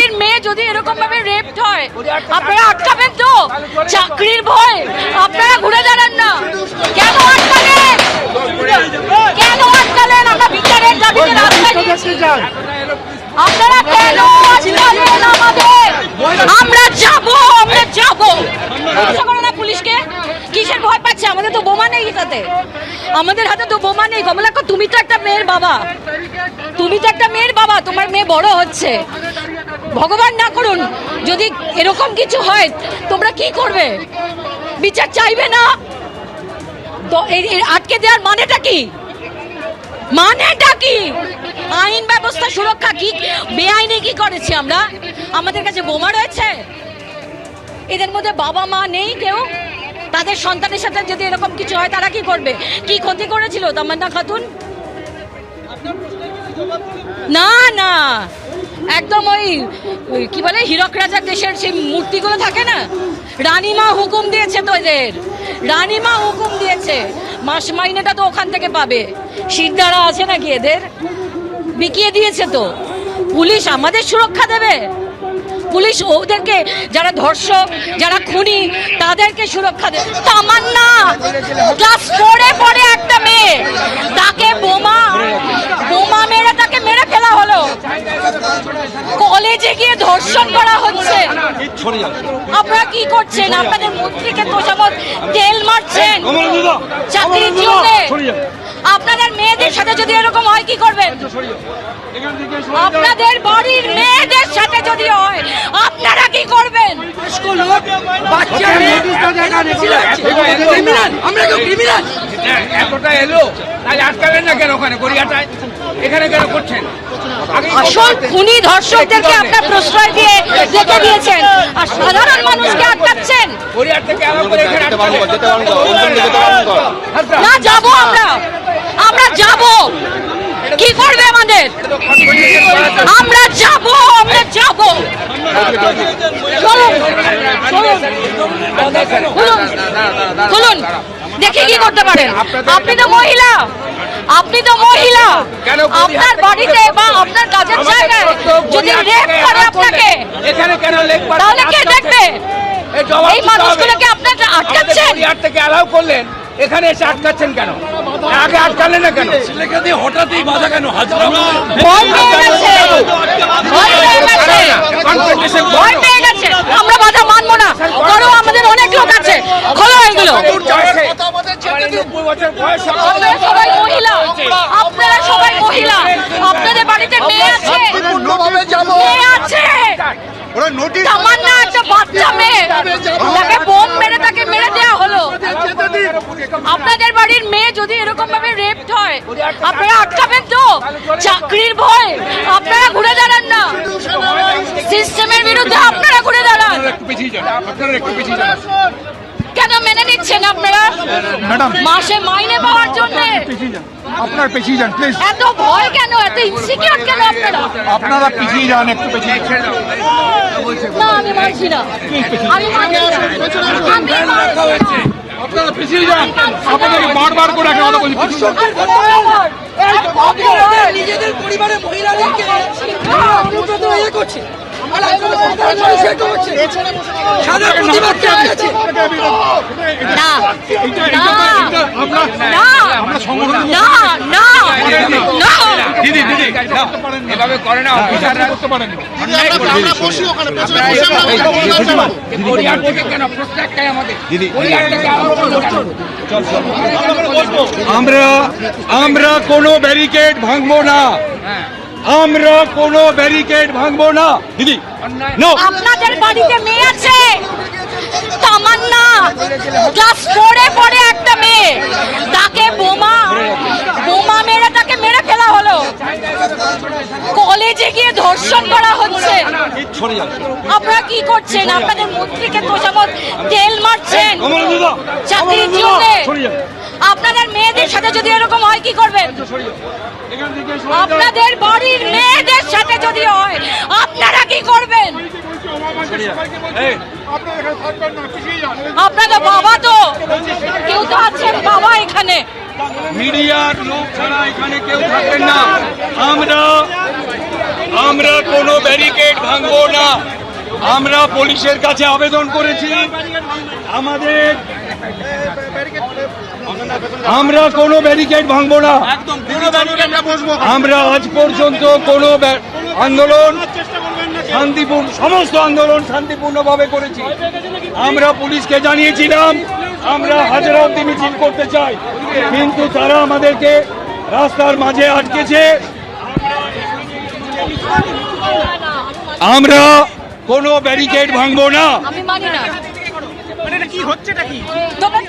বাড়ির মেয়ে যদি এরকম ভাবে রেপড হয় আপনারা আটকাবেন তো? চাকরির ভয়। আপনারা ঘুরে দাঁড়ান না। কেন আটকালেন? কেন আটকালেন? আমরা বিচারের দাবিতে রাস্তায় আপনারা কেন আটকালেন আমাদের? আমরা যাব আমরা যাব। পুলিশকে? কিসের নেই তাতে আমাদের হাতে তো বোমা নেই। কমলাক্ষ, তুমি তো একটা মেয়ের বাবা। তুমি তো একটা মেয়ের বাবা। তোমার মেয়ে বড় হচ্ছে। ভগবান না করুন। যদি এরকম কিছু হয়, তোমরা কি করবে? বিচার চাইবে না? তো আটকে দেওয়ার মানেটা কি? মানেটা কি? আইন ব্যবস্থা সুরক্ষা কি, বেআইনি কি করেছি আমরা? আমাদের কাছে বোমা রয়েছে? এদের মধ্যে বাবা মা নেই কেউ? তাদের সন্তানের সাথে যদি এরকম কিছু হয়, তারা কি করবে? কি ক্ষতি করেছিল, তামান্না খাতুন? না না। একদম ওই কি বলে, হীরক রাজার দেশের সেই মূর্তিগুলো থাকে না? রানীমা হুকুম দিয়েছে তো এদের। রানীমা হুকুম দিয়েছে। মাস মাইনেটা তো ওখান থেকে পাবে। শিরদাঁড়া আছে নাকি এদের? বিকিয়ে দিয়েছে তো। পুলিশ আমাদের সুরক্ষা দেবে। পুলিশ ওদেরকে যারা ধর্ষক যারা খুনি তাদেরকে সুরক্ষা দেবে তামান্না! ক্লাস ফোরে পড়ে একটা মেয়ে তাকে বোমা বোমা মেরে তাকে মেরে ফেলা হলো। কলেজে গিয়ে ধর্ষণ করা হচ্ছে। আপনারা কি করছেন? আপনাদের মন্ত্রীকে তোষামত তেল মারছেন। চাকরির জন্য আপনাদের মেয়েদের সাথে যদি এরকম হয় কি করবেন? আপনাদের বাড়ির মেয়েদের সাথে যদি হয় আপনারা কি করবেন আমরা তো ক্রিমিনাল এতটা এলো। তাহলে আটকালেন না কেন ওখানে? গড়িয়াটায়। এখানে কেন করছেন? আসল খুনি ধর্ষকদেরকে আপনার প্রশ্রয় দিয়ে দিয়েছেন। আর সাধারণ মানুষকে আটকাচ্ছেন। গড়িয়ার থেকে আলাদা করে এখানে না যাব আমরা। আমরা যাব। কি করবে আমাদের? আমরা যাব আমরা যাব। খুলুন দেখি কি করতে পারেন? আপনি তো মহিলা। আপনি তো মহিলা। আপনার বাড়িতে বা আপনার কাজের জায়গায় যদি রেপ করে আপনাকে এখানে কেন তাহলে কে দেখবে? এই। মানুষগুলোকে আপনারা আটকাচ্ছেন? থেকে অ্যালাউ করলেন এখানে এসে আটকাচ্ছেন কেন? আগে আটকালেন না কেন? হঠাৎই বাধা কেন? হাজরা ভয় পেয়ে গেছে। ভয় পেয়ে গেছে। ভয় পেয়ে গেছে আমরা বাধা মানবো না। করো আমাদের অনেক লোক আছে, খোলো এগুলো। আপনারা সবাই মহিলা আপনাদের বাড়িতে মেয়ে আছে। মেয়ে আছে। মেরে দেওয়া হলো। আপনাদের মেয়ে যদি এরকম ভাবে রেপড হয় আপনারা আটকাবেন তো। চাকরির ভয়। আপনারা ঘুরে দাঁড়ান না। সিস্টেমের বিরুদ্ধে আপনারা ঘুরে দাঁড়ান। একটু পিছিয়ে যান আপনারা একটু পিছিয়ে যান। কেন মেনে নিচ্ছেন আপনারা? ম্যাডাম। মাসে মাইনে পাওয়ার জন্য। আপনার পিছিয়ে যান। প্লিজ এত ভয় কেন? এত ইনসিকিউর কেন আপনারা? আপনারা পিছিয়ে যান একটু পিছিয়ে যান। না আমি মানছি না। আমি মানছি না। আমি মানছি না। আপনারা পিছিয়ে যান আপনাদেরকে বারবার করে একটা কথা বলছি নিজেদের পরিবারের মহিলাদেরকে অনুব্রত ইয়ে করছে না না না আমরা সংগঠন না না না দিদি দিদি এভাবে করে না অফিসাররা করতে পারেন না। আমরা থেকে কেন আমাদের? আমরা আমরা ব্যারিকেড ভাঙবো না। আমরা কোনো ব্যারিকেড ভাঙবো না। দিদি আপনাদের বাড়িতে মেয়ে আছে। তামান্না। ক্লাস ফোরে পড়ে একটা মেয়ে তাকে বোমা বোমা মেরে তাকে মেরে ফেলা হলো কলেজে গিয়ে ধর্ষণ করা হচ্ছে। আপনারা কি করছেন? আপনাদের মন্ত্রীকে তোষামত তেল মারছেন। চাকরির জন্য আপনাদের মেয়েদের সাথে যদি এরকম হয় কি করবেন। আপনাদের বাড়ির মেয়েদের সাথে যদি হয় আপনারা কি করবেন? আপনারা এখানে থাকবেন না, পিছিয়ে যান। আপনাদের বাবা তো কেউ তো আছেন বাবা এখানে। মিডিয়ার লোক ছাড়া এখানে কেউ থাকবেন না। আমরা আমরা কোনো ব্যারিকেড ভাঙবো না। আমরা পুলিশের কাছে আবেদন করেছি। আমাদের আমরা কোনো ব্যারিকেড ভাঙবো না। আমরা আজ পর্যন্ত কোনো আন্দোলন শান্তিপূর্ণ সমস্ত আন্দোলন শান্তিপূর্ণভাবে করেছি। আমরা পুলিশকে জানিয়েছিলাম আমরা হাজারাবতি মিছিল করতে চাই। কিন্তু তারা আমাদেরকে রাস্তার মাঝে আটকেছে। আমরা কোনো ব্যারিকেড ভাঙবো না। আমি মানি না। মানে কি হচ্ছেটা কি? তবে